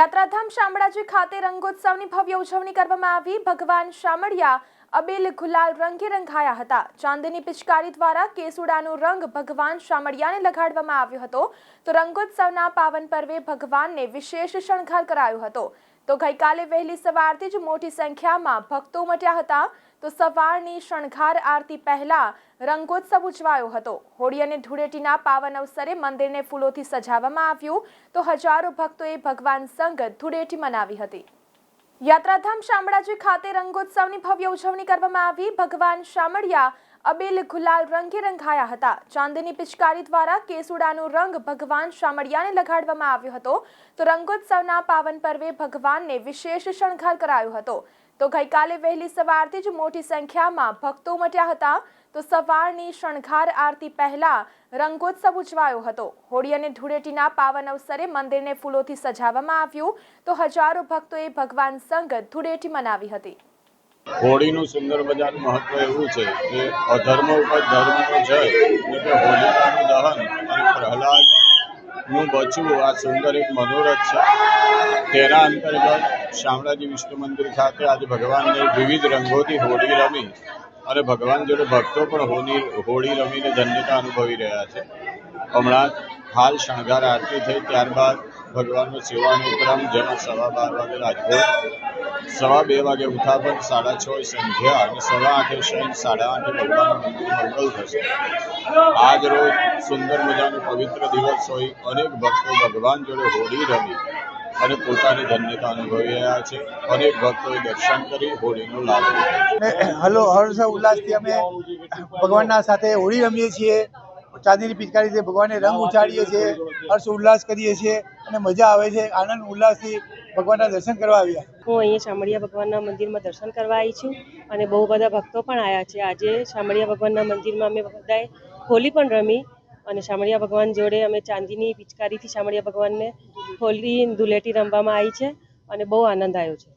યાત્રાધામ શામળાજી ખાતે રંગોત્સવની ભવ્ય ઉજવણી કરવામાં આવી. ભગવાન શામળિયા અબીલ ગુલાલ રંગે રંગાયા હતા. ચાંદની પિચકારી દ્વારા કેસુડાનો રંગ ભગવાન શામળિયાને લગાડવામાં આવ્યો હતો. તો રંગોત્સવના પાવન પર્વે ભગવાનને વિશેષ શણગાર કરાયો હતો. તો ગઈકાલે વહેલી સવારથી જ મોટી સંખ્યામાં ભક્તો મટ્યા હતા. તો સવારની શણગાર આરતી પહેલા રંગોત્સવ ઉજવાયો હતો. હોળી અને ધૂળેટીના પાવન અવસરે મંદિરને ફૂલોથી સજાવવામાં આવ્યું. તો હજારો ભક્તોએ ભગવાન સંગત ધૂળેટી મનાવી હતી. યાત્રાધામ શામળાજી ખાતે રંગોત્સવની ભવ્ય ઉજવણી કરવામાં આવી. ભગવાન શામળિયા અબીલ ગુલાલ રંગે રંગાયા હતા. ચાંદની પિચકારી દ્વારા કેસુડાનો રંગ ભગવાન શામળિયાને લગાડવામાં આવ્યો હતો. તો રંગોત્સવના પાવન પર્વે ભગવાનને વિશેષ શણગાર કરાયો હતો. તો ગઈકાલે વહેલી સવારથી જ મોટી સંખ્યામાં ભક્તો મટ્યા હતા. તો સવારની શણગાર આરતી પહેલા રંગોત્સવ ઉજવાયો હતો. હોળી અને ધૂળેટીના પાવન અવસરે મંદિરને ફૂલોથી સજાવવામાં આવ્યું. તો હજારો ભક્તોએ ભગવાન સંગત ધૂળેટી મનાવી હતી. હોળીનું સુંદર મજાનું મહત્વ એવું છે કે અધર્મ ઉપર ધર્મનો જય એટલે હોલિકાનું દહન અને પ્રહલાદનું બચવું આ સુંદર એક મનોરથ છે. તેના અંતર્ગત શામળાજી વિષ્ણુ મંદિર ખાતે આજે ભગવાનને વિવિધ રંગોથી હોળી રમી અને ભગવાન જોડે ભક્તો પણ હોળી હોળી રમીને ધન્યતા અનુભવી રહ્યા છે. હમણાં હાલ શણગાર આરતી થઈ, ત્યારબાદ ભગવાનનો સેવાનો ક્રમ જેમાં સવા બાર વાગે રાજભોગ સવા બે વાગે ઉઠાપન સાડા છ સંધ્યા અને સવા આઠે શયન સાડા આઠે ભગવાનનું મંદિર મંગલ થશે. આજ રોજ સુંદર મજાનો પવિત્ર દિવસ હોય, અનેક ભક્તો ભગવાન જોડે હોળી રમી અને પોતાની ધન્યતા અનુભવી રહ્યા છે. અનેક ભક્તોએ દર્શન કરી હોળીનો લાભ લીધો હલો હર્ષ ઉલ્લાસથી અમે ભગવાનના સાથે હોળી રમીએ છીએ. ચાંદીની પિચકારીથી ભગવાનને રંગ ઉછાળીએ છીએ હર્ષ ઉલ્લાસ કરીએ છીએ અને મજા આવે છે આનંદ ઉલ્લાસથી ભગવાનના દર્શન કરવા આવ્યા. હું અહીંયા શામળિયા ભગવાનના મંદિરમાં દર્શન કરવા આવી છું અને બહુ બધા ભક્તો પણ આવ્યા છે. આજે શામળિયા ભગવાનના મંદિરમાં અમે બધાએ હોલી પણ રમી અને શામળિયા ભગવાન જોડે અમે ચાંદીની પિચકારીથી શામળિયા ભગવાનને હોલી ધૂલેટી રમવામાં આવી છે અને બહુ આનંદ આવ્યો છે.